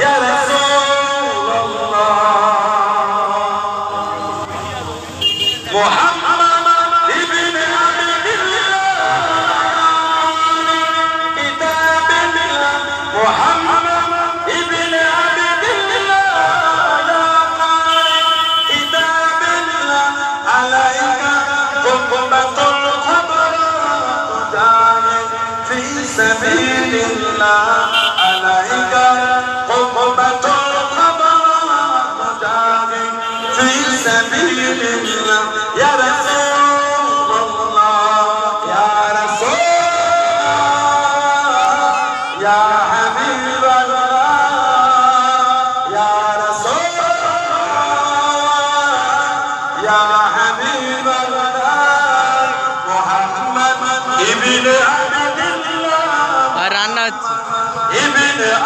يا سبيل الله عليك قبة الخبر تجاهد في سبيل الله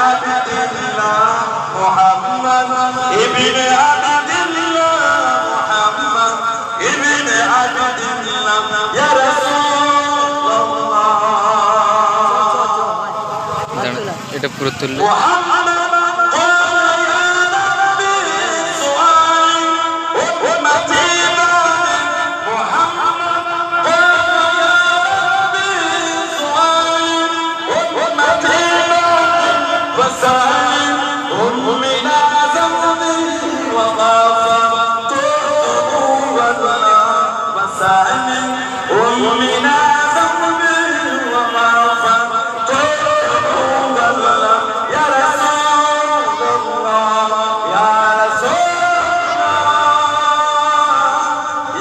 আবদুল্লাহ মুহাম্মদ ইবনে আবদুল্লাহ মুহাম্মদ ইবনে আবদুল্লাহ ইয়া রাসূলুল্লাহ এটা পুরো তুললে فسأل من ذنبي وغفرت ولا يا رسول الله يا رسول الله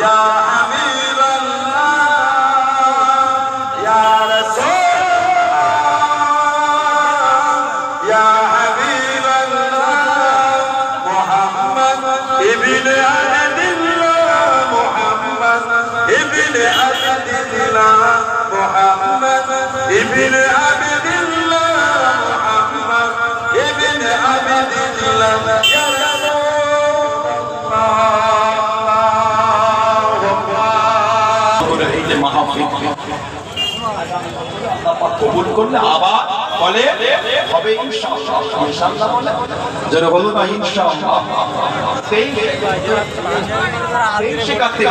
يا حبيب الله يا رسول الله يا حبيب الله محمد ابن কবুল করলে আবার বলে হবে ইনশাআল্লাহ বলে যারা বলুন না ইনশাআল্লাহ সেই সেই শেখাতে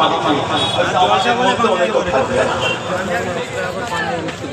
মাহফিল আমাদের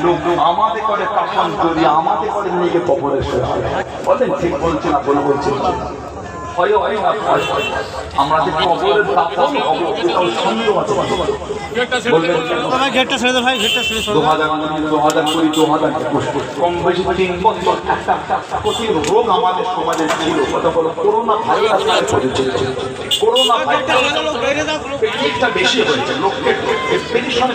লোক আমাদের করে কাফন নিয়ে কবরে শুয়ে বলেন ঠিক বলছে না বলছে হয় হয় না হয় হয়। আমরা যে কবরের আছে। বলবেন কেন? ভাই গেটটা ছেড়ে দে ভাই গেটটা ছেড়ে দু হাজার উনিশ দু হাজার কুড়ি দু হাজার একুশ কম বেশি তিন বছর। একটা একটা রোগ আমাদের সমাজে ছিল। কথা বলো করোনা ভাইরাস করোনা ভাইরাস বেশি হয়েছে। লোককে পেরেশানি